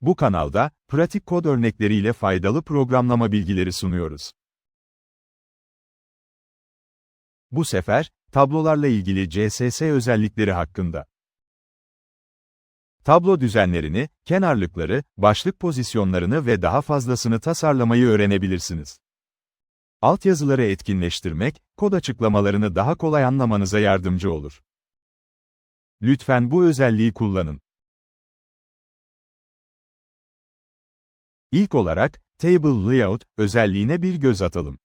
Bu kanalda, pratik kod örnekleriyle faydalı programlama bilgileri sunuyoruz. Bu sefer, tablolarla ilgili CSS özellikleri hakkında. Tablo düzenlerini, kenarlıkları, başlık pozisyonlarını ve daha fazlasını tasarlamayı öğrenebilirsiniz. Altyazıları etkinleştirmek, kod açıklamalarını daha kolay anlamanıza yardımcı olur. Lütfen bu özelliği kullanın. İlk olarak, Table Layout özelliğine bir göz atalım.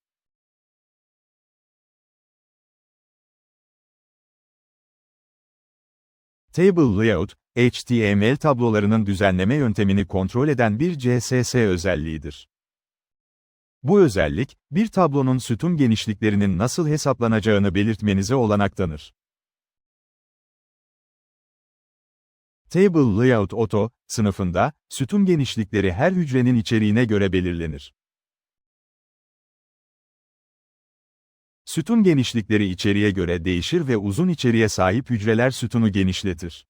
Table Layout, HTML tablolarının düzenleme yöntemini kontrol eden bir CSS özelliğidir. Bu özellik, bir tablonun sütun genişliklerinin nasıl hesaplanacağını belirtmenize olanak tanır. Table Layout Auto, sınıfında, sütun genişlikleri her hücrenin içeriğine göre belirlenir. Sütun genişlikleri içeriğe göre değişir ve uzun içeriğe sahip hücreler sütunu genişletir.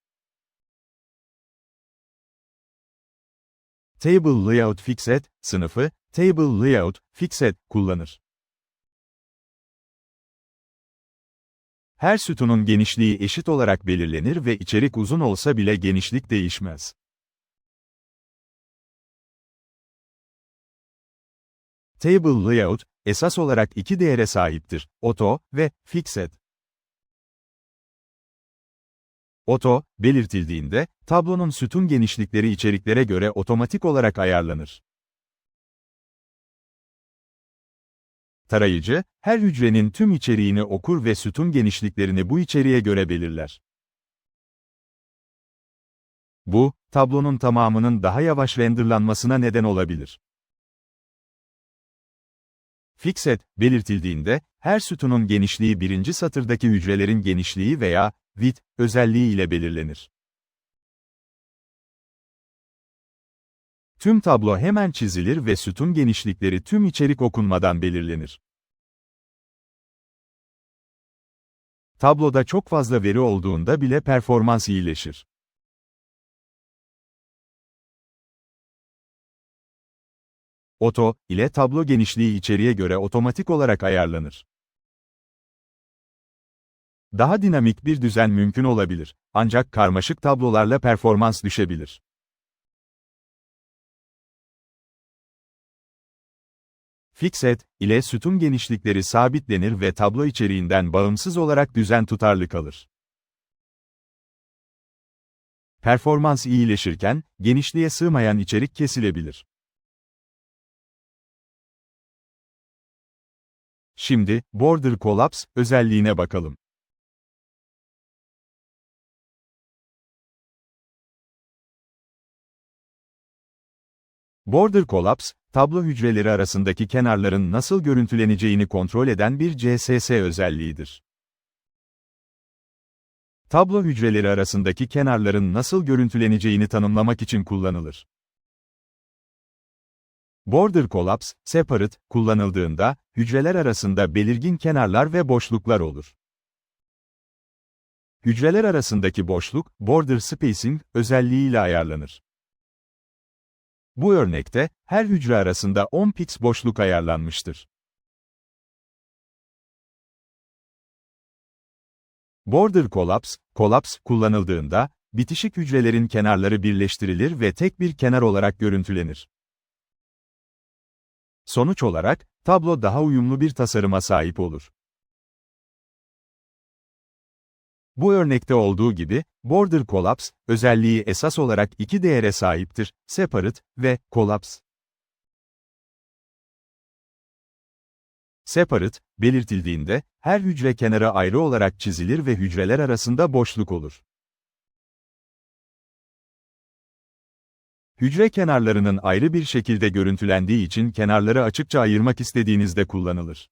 Table Layout Fixed, sınıfı, Table Layout, Fixed, kullanır. Her sütunun genişliği eşit olarak belirlenir ve içerik uzun olsa bile genişlik değişmez. Table Layout, esas olarak iki değere sahiptir, Auto ve Fixed. Auto, belirtildiğinde, tablonun sütun genişlikleri içeriklere göre otomatik olarak ayarlanır. Tarayıcı, her hücrenin tüm içeriğini okur ve sütun genişliklerini bu içeriğe göre belirler. Bu, tablonun tamamının daha yavaş renderlanmasına neden olabilir. Fixed, belirtildiğinde, her sütunun genişliği birinci satırdaki hücrelerin genişliği veya width özelliği ile belirlenir. Tüm tablo hemen çizilir ve sütun genişlikleri tüm içerik okunmadan belirlenir. Tabloda çok fazla veri olduğunda bile performans iyileşir. Oto ile tablo genişliği içeriğe göre otomatik olarak ayarlanır. Daha dinamik bir düzen mümkün olabilir, ancak karmaşık tablolarla performans düşebilir. Fixed ile sütun genişlikleri sabitlenir ve tablo içeriğinden bağımsız olarak düzen tutarlı kalır. Performans iyileşirken, genişliğe sığmayan içerik kesilebilir. Şimdi, Border Collapse özelliğine bakalım. Border Collapse, tablo hücreleri arasındaki kenarların nasıl görüntüleneceğini kontrol eden bir CSS özelliğidir. Tablo hücreleri arasındaki kenarların nasıl görüntüleneceğini tanımlamak için kullanılır. Border Collapse, Separate, kullanıldığında, hücreler arasında belirgin kenarlar ve boşluklar olur. Hücreler arasındaki boşluk, Border Spacing, özelliğiyle ayarlanır. Bu örnekte, her hücre arasında 10 pix boşluk ayarlanmıştır. Border Collapse, Collapse kullanıldığında, bitişik hücrelerin kenarları birleştirilir ve tek bir kenar olarak görüntülenir. Sonuç olarak, tablo daha uyumlu bir tasarıma sahip olur. Bu örnekte olduğu gibi, Border Collapse, özelliği esas olarak iki değere sahiptir, Separate ve Collapse. Separate, belirtildiğinde, her hücre kenarı ayrı olarak çizilir ve hücreler arasında boşluk olur. Hücre kenarlarının ayrı bir şekilde görüntülendiği için kenarları açıkça ayırmak istediğinizde kullanılır.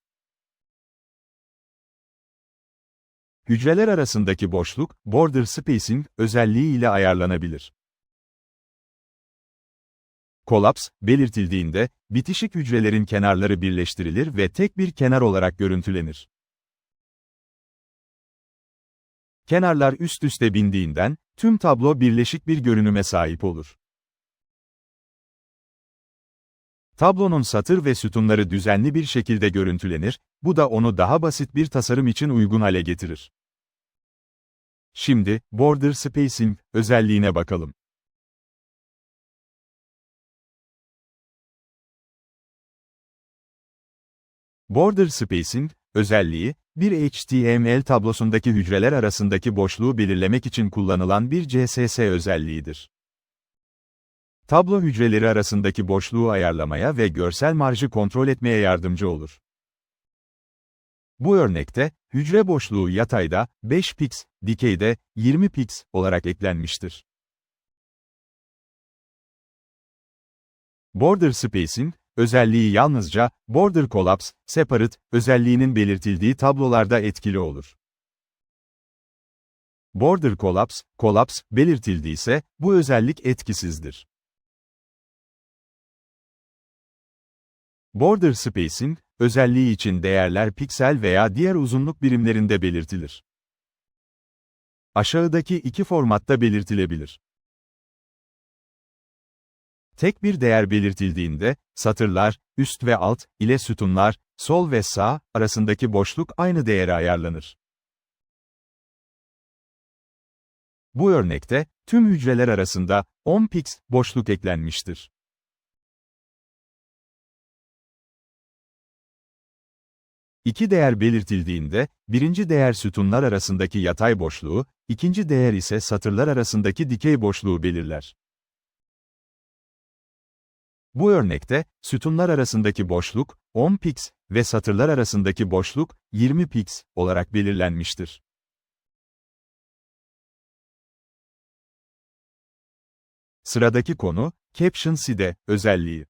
Hücreler arasındaki boşluk, border spacing özelliği ile ayarlanabilir. Kolaps, belirtildiğinde, bitişik hücrelerin kenarları birleştirilir ve tek bir kenar olarak görüntülenir. Kenarlar üst üste bindiğinden, tüm tablo birleşik bir görünüme sahip olur. Tablonun satır ve sütunları düzenli bir şekilde görüntülenir, bu da onu daha basit bir tasarım için uygun hale getirir. Şimdi, Border Spacing özelliğine bakalım. Border Spacing, özelliği, bir HTML tablosundaki hücreler arasındaki boşluğu belirlemek için kullanılan bir CSS özelliğidir. Tablo hücreleri arasındaki boşluğu ayarlamaya ve görsel marjı kontrol etmeye yardımcı olur. Bu örnekte, hücre boşluğu yatayda 5 pix, dikeyde 20 pix olarak eklenmiştir. Border Spacing, özelliği yalnızca Border Collapse, Separate özelliğinin belirtildiği tablolarda etkili olur. Border Collapse, Collapse belirtildiyse, bu özellik etkisizdir. Border Spacing, özelliği için değerler piksel veya diğer uzunluk birimlerinde belirtilir. Aşağıdaki iki formatta belirtilebilir. Tek bir değer belirtildiğinde, satırlar, üst ve alt, ile sütunlar, sol ve sağ, arasındaki boşluk aynı değere ayarlanır. Bu örnekte, tüm hücreler arasında 10 pix boşluk eklenmiştir. İki değer belirtildiğinde, birinci değer sütunlar arasındaki yatay boşluğu, ikinci değer ise satırlar arasındaki dikey boşluğu belirler. Bu örnekte, sütunlar arasındaki boşluk, 10 pix ve satırlar arasındaki boşluk, 20 pix olarak belirlenmiştir. Sıradaki konu, Caption Side özelliği.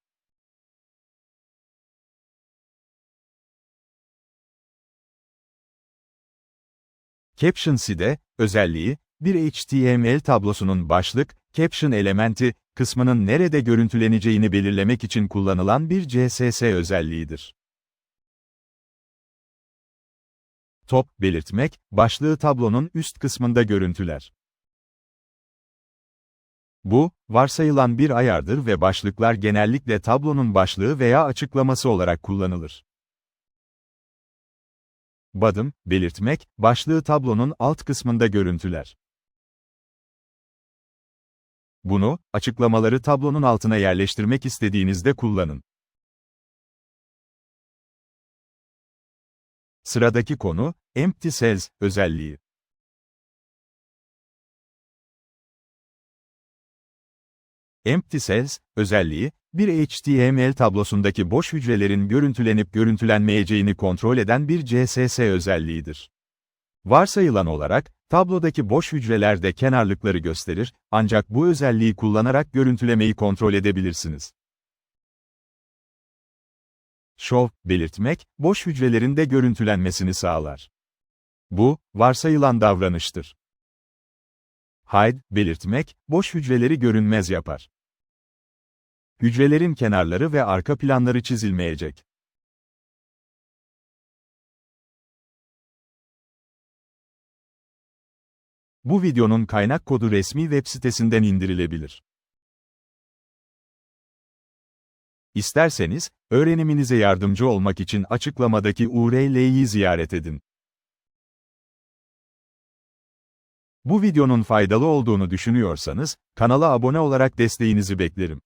Caption Side özelliği, bir HTML tablosunun başlık, caption elementi, kısmının nerede görüntüleneceğini belirlemek için kullanılan bir CSS özelliğidir. Top, belirtmek, başlığı tablonun üst kısmında görüntüler. Bu, varsayılan bir ayardır ve başlıklar genellikle tablonun başlığı veya açıklaması olarak kullanılır. Bottom, belirtmek, başlığı tablonun alt kısmında görüntüler. Bunu, açıklamaları tablonun altına yerleştirmek istediğinizde kullanın. Sıradaki konu, Empty Cells özelliği. Empty Cells özelliği, bir HTML tablosundaki boş hücrelerin görüntülenip görüntülenmeyeceğini kontrol eden bir CSS özelliğidir. Varsayılan olarak, tablodaki boş hücreler de kenarlıkları gösterir, ancak bu özelliği kullanarak görüntülemeyi kontrol edebilirsiniz. Show, belirtmek, boş hücrelerin de görüntülenmesini sağlar. Bu, varsayılan davranıştır. Hide, belirtmek, boş hücreleri görünmez yapar. Hücrelerin kenarları ve arka planları çizilmeyecek. Bu videonun kaynak kodu resmi web sitesinden indirilebilir. İsterseniz, öğreniminize yardımcı olmak için açıklamadaki URL'yi ziyaret edin. Bu videonun faydalı olduğunu düşünüyorsanız, kanala abone olarak desteğinizi beklerim.